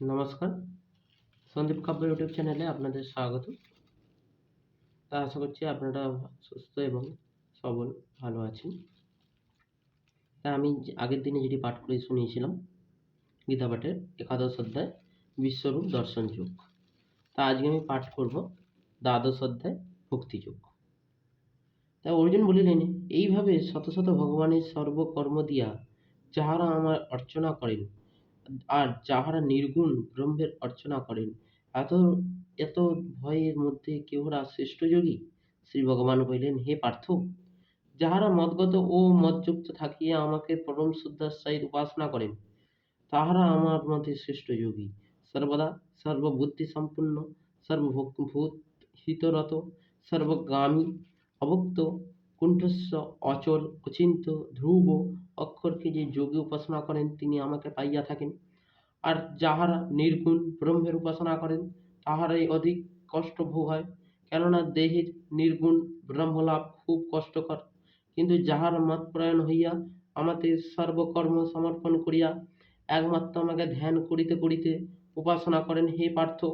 নমস্কার। সন্দীপ কাব্য ইউটিউব চ্যানেলে আপনাদের স্বাগত। তা আশা করছি আপনারা সুস্থ এবং সবল ভালো আছেন। তা আমি আগের দিনে যেটি পাঠ করে শুনিয়েছিলাম, গীতা পাঠের একাদশ অধ্যায়, বিশ্বরূপ দর্শন যুগ। তা আজকে আমি পাঠ করব দ্বাদশ অধ্যায় ভক্তিযোগ তা অর্জুন বলিলেন, এইভাবে শত শত ভগবানের সর্বকর্ম দিয়া যাহারা আমার অর্চনা করেন আর যাহারা নির্গুণ ব্রহ্মের অর্চনা করেন, এত এত ভয়ের মধ্যে কেহরা শ্রেষ্ঠ যোগী? শ্রী ভগবান কহিলেন হে পার্থ, যাহারা মদগত ও মদযুক্ত থাকিয়া আমাকে পরম শুদ্ধার উপাসনা করেন, তাহারা আমার মধ্যে শ্রেষ্ঠ যোগী। সর্বদা সর্ববুদ্ধি সম্পূর্ণ সর্বভূত হিতরত, সর্বগামী, অভুক্ত, কুণ্ঠস্ব, অচল, অচিন্ত, ধ্রুব অক্ষরকে যে যোগী উপাসনা করেন, তিনি আমাকে পাইয়া থাকেন। আর যাহারা নির্গুণ ব্রহ্মের উপাসনা করেন, তাহারাই অধিক কষ্ট ভোগ হয়। কেননা দেহের নির্গুণ ব্রহ্মলাভ খুব কষ্টকর। কিন্তু যাহারা মতপ্রায়ণ হইয়া আমাদের সর্বকর্ম সমর্পণ করিয়া একমাত্র আমাকে ধ্যান করিতে করিতে উপাসনা করেন, হে পার্থ,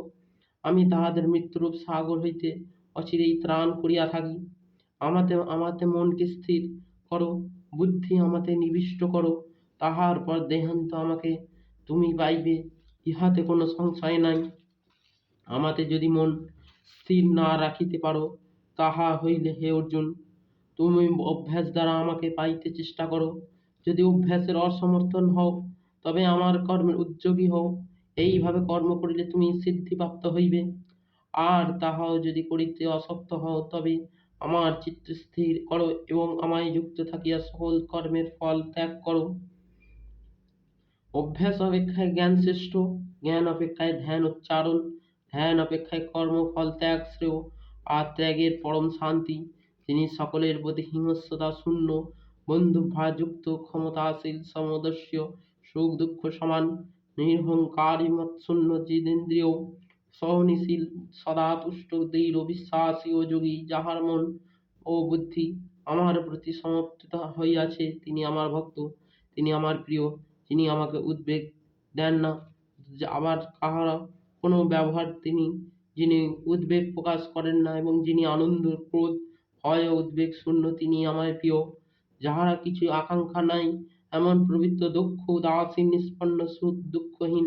আমি তাহাদের মৃত্যুরূপ সাগর হইতে অচিরেই ত্রাণ করিয়া থাকি। আমাতে আমাতে মনকে স্থির করো। বুদ্ধি আমাতে নিবিষ্ট করো, তাহার পর দেহান্ত আমাকে তুমি পাইবে, ইহাতে কোনো সংশয় নাই। আমাতে যদি মন স্থির না রাখিতে পারো, তাহা হইলে হে অর্জুন, তুমি অভ্যাস দ্বারা আমাকে পাইতে চেষ্টা করো। যদি অভ্যাসের অসমর্থন হও, তবে আমার কর্মের উদ্যোগী হও। এইভাবে কর্ম করিলে তুমি সিদ্ধিপ্রাপ্ত হইবে। আর তাহাও যদি করিতে অশক্ত হও, তবে আমার চিত্ত স্থির করো এবং আমায় যুক্ত থাকিয়া সকল কর্মের ফল ত্যাগ করো। অভ্যাস অপেক্ষায় জ্ঞান শ্রেষ্ঠ, জ্ঞান অপেক্ষায় ধ্যান উচ্চারণ, ধ্যান অপেক্ষায় কর্মফল ত্যাগ শ্রেয়, আর ত্যাগের পরম শান্তি তিনি সকলের প্রতি হিংস্রতা শূন্য বন্ধুভাযুক্ত ক্ষমতাশীল সমদস্য সুখ দুঃখ সমান, নিরহংকারী মৎশূন্য জিতেন্দ্রিয় সহনশীল সদা তুষ্ট দৃঢ় বিশ্বাসী ও যোগী, যাহার মন ও বুদ্ধি আমার প্রতি সমর্পিত হইয়াছে, তিনি আমার ভক্ত, তিনি আমার প্রিয়, যিনি আমাকে উদ্বেগ দেন না। আবার কাহারা কোনো ব্যবহার তিনি, যিনি উদ্বেগ প্রকাশ করেন না এবং যিনি আনন্দ, ক্রোধ, ভয় উদ্বেগ শূন্য, তিনি আমার প্রিয়। যাহারা কিছু আকাঙ্ক্ষা নাই, এমন পবিত্র, দক্ষ, উদাসীন, নিষ্পন্ন, সুখ, দুঃখহীন,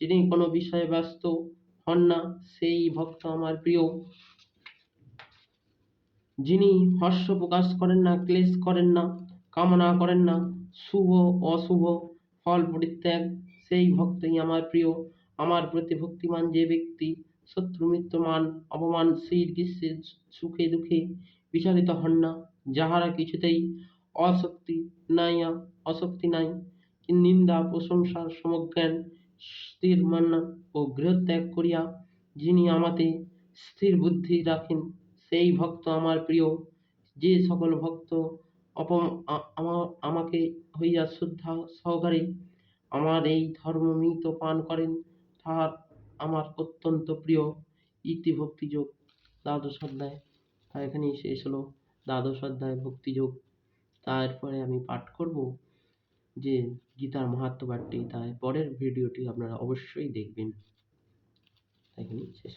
যিনি কোনো বিষয়ে ব্যস্ত হন না সেই ভক্ত আমার প্রিয়। যিনি হর্ষ প্রকাশ করেন না, ক্লেশ করেন না, কামনা করেন না, শুভ, অশুভ ফল পরিত্যাগ, সেই ভক্তই আমার প্রিয়। আমার প্রতি ভক্তিমান যে ব্যক্তি, শত্রু, মিত্রমান, অপমান শীত গ্রীষ্মের সুখে দুঃখে বিচলিত হন না, যাহারা কিছুতেই অশক্তি নাই অশক্তি নাই, নিন্দা, প্রশংসার সমজ্ঞান স্থির মান্না ও গৃহত্যাগ করিয়া যিনি আমাতে স্থির বুদ্ধি রাখেন, সেই ভক্ত আমার প্রিয়। যে সকল ভক্ত অপম আ- আমাকে হইয়া শ্রদ্ধা সহকারে আমার এই ধর্ম ধর্মমৃত পান করেন, তাহার আমার অত্যন্ত প্রিয় ইতি ভক্তিযোগ দ্বাদশ অধ্যায়। তা এখানেই শেষ হলো। দ্বাদশ অধ্যায় ভক্তিযোগ। তারপরে আমি পাঠ করব। যে গীতার মাহাত্ম পাঠটি তাই পরের ভিডিওটি আপনারা অবশ্যই দেখবেন। এখানেই শেষ।